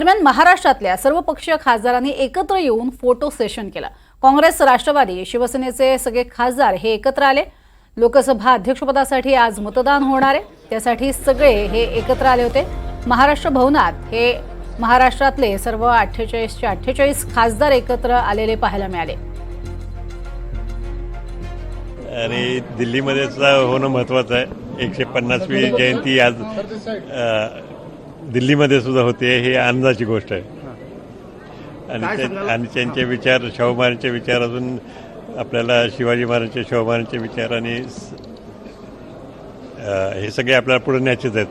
दरम्यान महाराष्ट्रातल्या सर्व पक्षीय खासदारांनी एकत्र येऊन फोटो सेशन केलं. काँग्रेस राष्ट्रवादी शिवसेनेचे सगळे खासदार हे एकत्र आले. लोकसभा अध्यक्षपदासाठी आज मतदान होणार आहे. त्यासाठी सगळे हे एकत्र आले होते. महाराष्ट्र भवनात हे महाराष्ट्रातले सर्व अठ्ठेचाळीसचे अठ्ठेचाळीस खासदार एकत्र आलेले पाहायला मिळाले. आणि दिल्लीमध्ये होणं महत्त्वाचं आहे. एकशे पन्नासवी जयंती आज दिल्लीमध्ये सुद्धा होते हे आनंदाची गोष्ट आहे. आणि आणि त्यांचे विचार शाहू महाराजांचे विचार अजून आपल्याला शिवाजी महाराजांचे शाहू महाराजांचे विचार आणि हे सगळे आपल्याला पुढे न्यायचेच आहेत.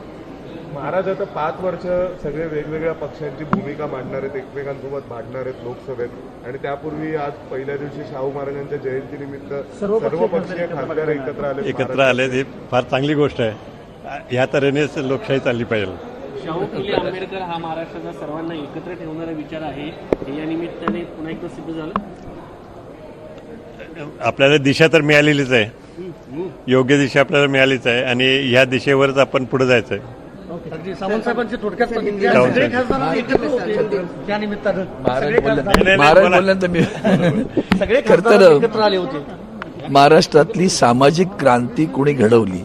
महाराज आता पाच वर्ष सगळे वेगवेगळ्या पक्षांची भूमिका मांडणार आहेत एकमेकांसोबत भांडणार आहेत लोकसभेत. आणि त्यापूर्वी आज पहिल्या दिवशी शाहू महाराजांच्या जयंतीनिमित्त सर्व पक्षीय खासदार एकत्र आले एकत्र आले ही फार चांगली गोष्ट आहे. ह्या तऱ्हेनेच लोकशाही चालली पाहिजे. शाहू फुले आंबेडकर हा महाराष्ट्राचा सर्वांना एकत्र ठेवणारा विचार आहे. हे या निमित्ताने पुन्हा एकदा सिद्ध झालं. आपल्याला दिशा तर मिळालेलीच आहे. योग्य दिशा आपल्याला मिळालीच आहे आणि ह्या दिशेवरच आपण पुढे जायचं आहे सगळे खरं तर- महाराष्ट्रातली सामाजिक क्रांती कोणी घडवली?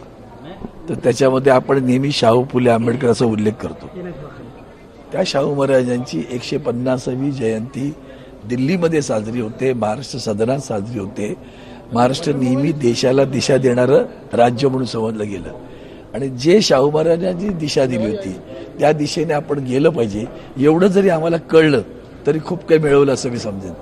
तर त्याच्यामध्ये आपण नेहमी शाहू फुले आंबेडकरांचा उल्लेख करतो. त्या शाहू महाराजांची एकशे पन्नासावी जयंती दिल्लीमध्ये साजरी होते महाराष्ट्र सदनात साजरी होते. महाराष्ट्र नेहमी देशाला दिशा देणारं राज्य म्हणून समजलं गेलं. आणि जे शाहू महाराजांची दिशा दिली होती त्या दिशेने आपण गेलं पाहिजे. एवढं जरी आम्हाला कळलं तरी खूप काही मिळवलं असं मी समजेन.